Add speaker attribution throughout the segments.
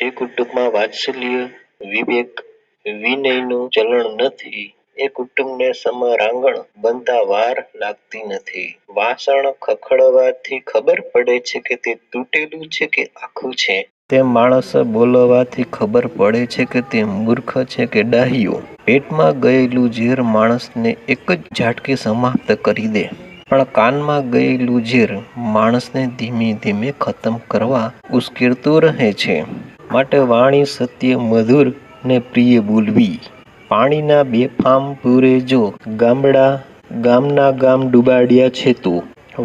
Speaker 1: જે કુટુંબમાં વાત્સલ્ય, વિવેક, વિનયનું ચલણ નથી, એ કુટુંબને સમરાંગણ બનતા વાર લાગતી નથી. વાસણ ખખડવાથી ખબર પડે છે કે તે તૂટેલું છે કે આખું છે? તે માણસ બોલવાથી ખબર પડે છે કે તે મૂર્ખ છે કે ડાહ્યો? પેટમાં ગયેલું ઝેર માણસને એક જ ઝાટકે સમાપ્ત કરી દે. પણ કાનમાં ગયેલું ઝેર માણસને ધીમે ધીમે ખતમ કરવા ઉશ્કેરતું રહે છે. માટે વાણી સત્ય મધુર ને પ્રિય બોલવી. પાણીના બેફામ પૂરે જો ગામડા ગામના ગામ ડૂબાડ્યા છે તો.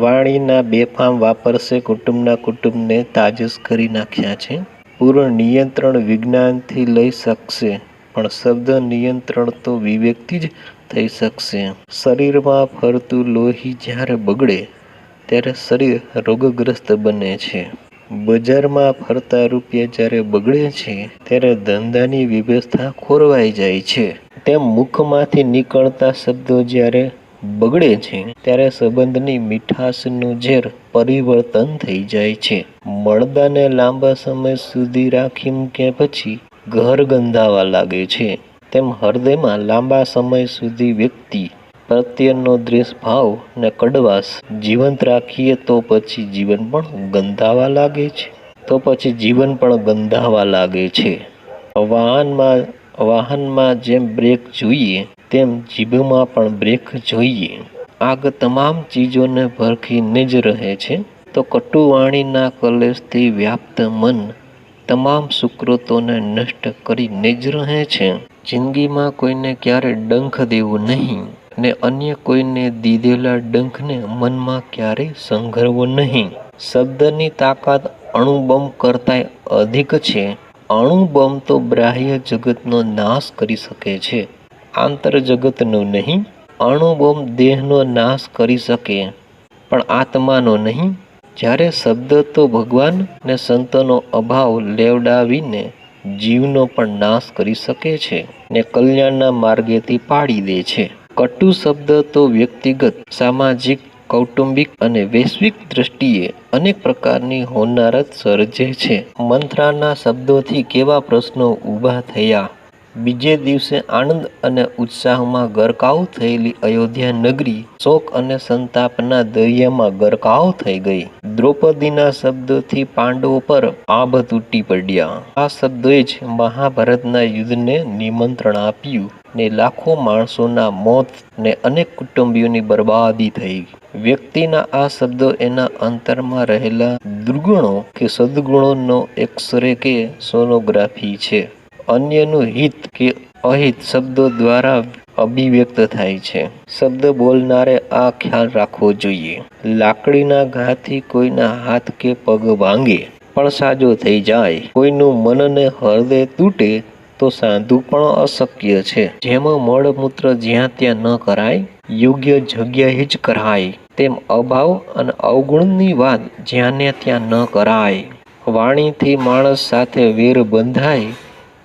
Speaker 1: વાણીના બેફામ વાપરશે કુટુંબના કુટુંબને તાજસ કરી નાખ્યા છે. પૂર્ણ નિયંત્રણ વિજ્ઞાનથી લઈ શકશે, પણ શબ્દ નિયંત્રણ તો વિવેકથી જ થઈ શકશે. શરીરમાં ફરતું લોહી જ્યારે બગડે, ત્યારે શરીર રોગગ્રસ્ત બને છે. બજારમાં ફરતા રૂપિયા જ્યારે બગડે છે, ત્યારે ધંધાની વ્યવસ્થા ખોરવાઈ જાય છે. તેમ મુખમાંથી નીકળતા શબ્દો જ્યારે બગડે છે, ત્યારે સંબંધની મીઠાશનું ઝેર પરિવર્તન થઈ જાય છે. મળદાને લાંબા સમય સુધી રાખી મૂક્યા પછી ઘર ગંધાવા લાગે છે. તેમ હૃદયમાં લાંબા સમય સુધી વ્યક્તિ પ્રત્યેનો દ્રેશ ભાવ ને કડવાશ જીવંત રાખીએ તો પછી જીવન પણ ગંધાવા લાગે છે. તો પછી જીવન પણ ગંધાવા લાગે છે. વાહનમાં વાહનમાં જેમ બ્રેક જોઈએ, તેમ જીભમાં પણ બ્રેક જોઈએ. આગ તમામ ચીજોને ભરખીને જ રહે છે. તો કટુવાણીના કલેશથી વ્યાપ્ત મન તમામ સુકૃતોને નષ્ટ કરીને જ રહે છે. જિંદગીમાં કોઈને ક્યારે ડંખ દેવું નહીં. ને અન્ય કોઈને દીધેલા ડંખને મનમાં ક્યારેય સંઘરવો નહીં. શબ્દની તાકાત અણુબમ કરતાંય અધિક છે. અણુબમ તો બાહ્ય જગતનો નાશ કરી શકે છે. આંતર જગતનો નહીં, અણુબમ દેહનો નાશ કરી શકે. પણ આત્માનો નહીં, જ્યારે શબ્દ તો ભગવાન ને સંતોનો અભાવ લેવડાવીને જીવનો પણ નાશ કરી શકે છે ને કલ્યાણના માર્ગેથી પાડી દે છે. કટુ શબ્દ તો વ્યક્તિગત, સામાજિક, કૌટુંબિક અને વૈશ્વિક દ્રષ્ટિએ અનેક પ્રકારની હોનારત સર્જે છે. મંત્રાના શબ્દોથી કેવા પ્રશ્નો ઊભા થયા? બીજે દિવસે આનંદ અને ઉત્સાહમાં ગરકાવ થયેલી અયોધ્યા નગરી શોક અને સંતાપના દરિયામાં ગરકાવ થઈ ગઈ. દ્રૌપદીના શબ્દોથી પાંડવો પર આભ તૂટી પડ્યા. આ શબ્દોએ જ મહાભારતના યુદ્ધને નિમંત્રણ આપ્યું. ને લાખો માણસોના મોત ને અનેક કુટુંબીઓની બરબાદી થઈ. વ્યક્તિના આ શબ્દો એના અંતરમાં રહેલા દુર્ગુણો કે સદગુણોનો એક્સરે કે સોનોગ્રાફી છે. અન્યનું હિત કે અહિત શબ્દો દ્વારા અભિવ્યક્ત થાય છે. શબ્દ બોલનારે આ ખ્યાલ રાખવો જોઈએ. લાકડીના ઘાથી કોઈના હાથ કે પગ ભાંગે. પણ સાજો થઈ જાય. કોઈનું મનને હૃદય તૂટે તો સાંધું પણ અશક્ય છે. જેમાં મળમૂત્ર જ્યાં ત્યાં ન કરાય, યોગ્ય જગ્યાએ જ કરાય, તેમ અભાવ અને અવગુણની વાત જ્યાં ને ત્યાં ન કરાય. વાણીથી માણસ સાથે વેર બંધાય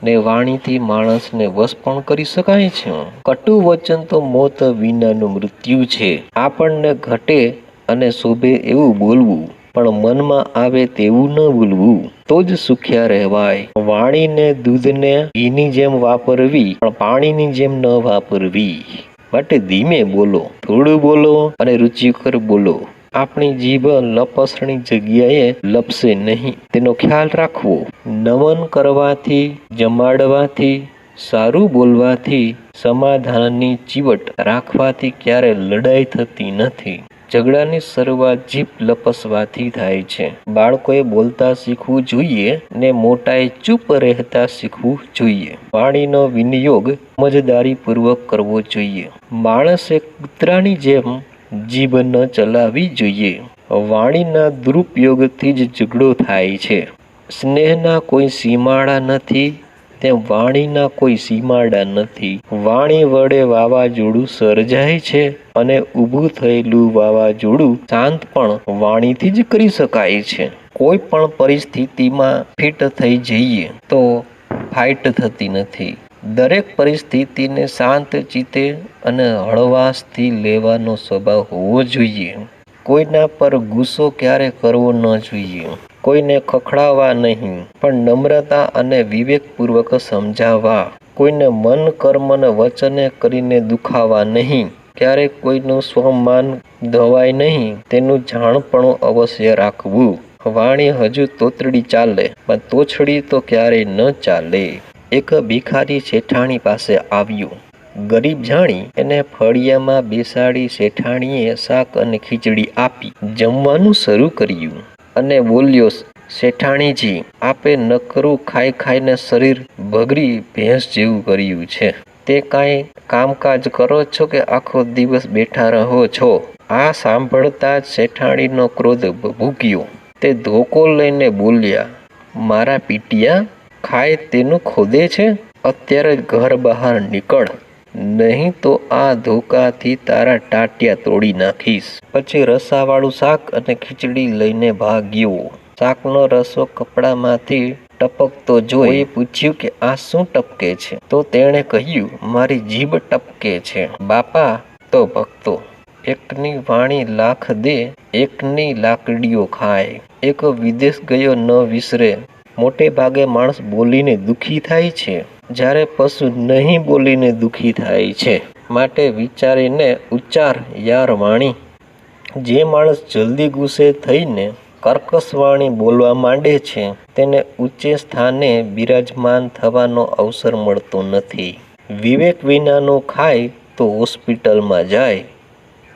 Speaker 1: ને વાણીથી માણસને વશ પણ કરી શકાય છે. કટુ વચન તો મોત વિનાનું મૃત્યુ છે. આપણને ઘટે અને શોભે એવું બોલવું. પણ મનમાં આવે તેવું ન ભૂલવું. તો જ સુખ્યા રહેવાય. વાણીને, દૂધને ઘીની જેમ વાપરવી, પણ પાણીની જેમ ન વાપરવી. માટે ધીમે બોલો, થોડું બોલો અને રુચિકર બોલો. આપણી જીભ લપસણી જગ્યાએ લપસે નહીં. તેનો ખ્યાલ રાખવો. નમન કરવાથી, જમાડવાથી, સારું બોલવાથી સમાધાનની ચીવટ રાખવાથી ક્યારે લડાઈ થતી નથી. ઝઘડાની શરૂઆત જીભ લપસવાથી થાય છે. બાળકોએ બોલતા શીખવું જોઈએ ને મોટાએ ચૂપ રહેતા શીખવું જોઈએ. પાણીનો વિનિયોગ સમજદારીપૂર્વક કરવો જોઈએ. માણસે કૂતરાની જેમ જીભ ન ચલાવવી જોઈએ. વાણીના દુરુપયોગથી જ ઝઘડો થાય છે. સ્નેહના કોઈ સીમાડા નથી તેમ વાણીના કોઈ સીમાડા નથી. વાણી વડે વાવાઝોડું સર્જાય છે અને ઊભું થયેલું વાવાઝોડું શાંત પણ વાણીથી જ કરી શકાય છે. કોઈ પણ પરિસ્થિતિમાં ફિટ થઈ જઈએ તો ફાઇટ થતી નથી. દરેક પરિસ્થિતિને શાંત ચિત્તે અને હળવાશથી લેવાનો સ્વભાવ હોવો જોઈએ. કોઈના પર ગુસ્સો ક્યારે કરવો ન જોઈએ. કોઈને ખખડાવવા નહીં, પણ નમ્રતા અને વિવેકપૂર્વક સમજાવવા. કોઈને મન, કર્મ અને વચને કરીને દુખાવા નહીં. ક્યારેક કોઈનું સ્વમાન ધવાય નહીં, તેનું જાણપણું અવશ્ય રાખવું. વાણી હજુ તોતડી ચાલે, પણ તોછડી તો ક્યારેય ન ચાલે. એક ભિખારી શેઠાણી પાસે આવ્યું. ગરીબ જાણી, એને ફળિયામાં બેસાડી શેઠાણીએ શાક અને ખીચડી આપી. જમવાનું શરૂ કર્યું. અને બોલ્યો, શેઠાણીજી, આપે નકરું ખાઈ ખાઈને શરીર બગડી ભેંસ જેવું કર્યું છે. તે કાંઈ કામકાજ કરો છો કે આખો દિવસ બેઠા રહો છો આ સાંભળતા જ શેઠાણીનો ક્રોધ ભૂક્યો. તે ધોકો લઈને બોલ્યા, મારા પીટિયા, ખાય તેનું ખોદે છે? અત્યારે ઘર બહાર નીકળ. નહીં તો આ ધોકાથી તારા ટાટિયા તોડી નાખીશ. પછી રસાવાળું શાક અને ખીચડી લઈને ભાગ્યો. શાકનો રસો કપડામાંથી ટપકતો જોઈ પૂછ્યું કે આ શું ટપકે છે? તો તેણે કહ્યું, મારી જીભ ટપકે છે. બાપા, તો ભક્તો, એકની વાણી લાખ દે, એકની લાકડીઓ ખાય. એક વિદેશ ગયો ન વિસરે. મોટે ભાગે માણસ બોલીને દુખી થાય છે. જ્યારે પશુ નહીં બોલીને દુખી થાય છે, માટે વિચારીને ઉચ્ચાર, યાર વાણી. જે માણસ જલ્દી ગુસ્સે થઈને કર્કશ વાણી બોલવા માંડે છે, તેને ઊંચે સ્થાને બિરાજમાન થવાનો અવસર મળતો નથી. વિવેક વિનાનું ખાય તો હોસ્પિટલમાં જાય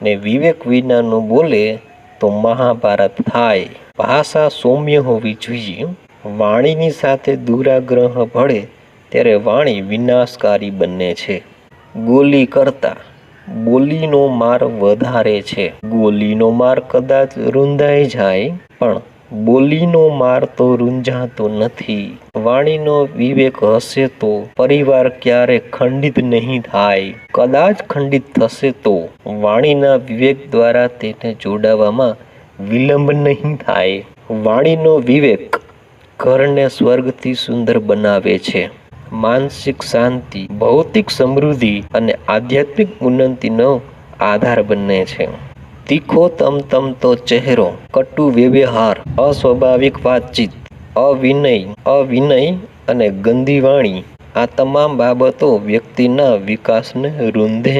Speaker 1: ને વિવેક વિનાનું બોલે તો મહાભારત થાય. ભાષા સૌમ્ય હોવી જોઈએ. વાણીની સાથે દુરાગ્રહ ભળે ત્યારે વાણી વિનાશકારી બને છે. ગોલી કરતા બોલીનો માર વધારે છે. ગોલીનો માર કદાચ રૂંધાઈ જાય, પણ બોલીનો માર તો રૂંઝાતો નથી. વાણીનો વિવેક હશે તો પરિવાર ક્યારે ખંડિત નહીં થાય. કદાચ ખંડિત થશે તો વાણીના વિવેક દ્વારા તેને જોડાવામાં વિલંબ નહીં થાય. વાણીનો વિવેક ઘરને સ્વર્ગથી સુંદર બનાવે છે. માનસિક શાંતિ, ભૌતિક સમૃદ્ધિ અને આધ્યાત્મિક ઉન્નતિનો આધાર બને છે. તીખો તમતમતો ચહેરો, કટુ વ્યવહાર, અસ્વાભાવિક વાતચીત, અવિનય અવિનય અને ગંદી વાણી આ તમામ બાબતો વ્યક્તિના વિકાસને રૂંધે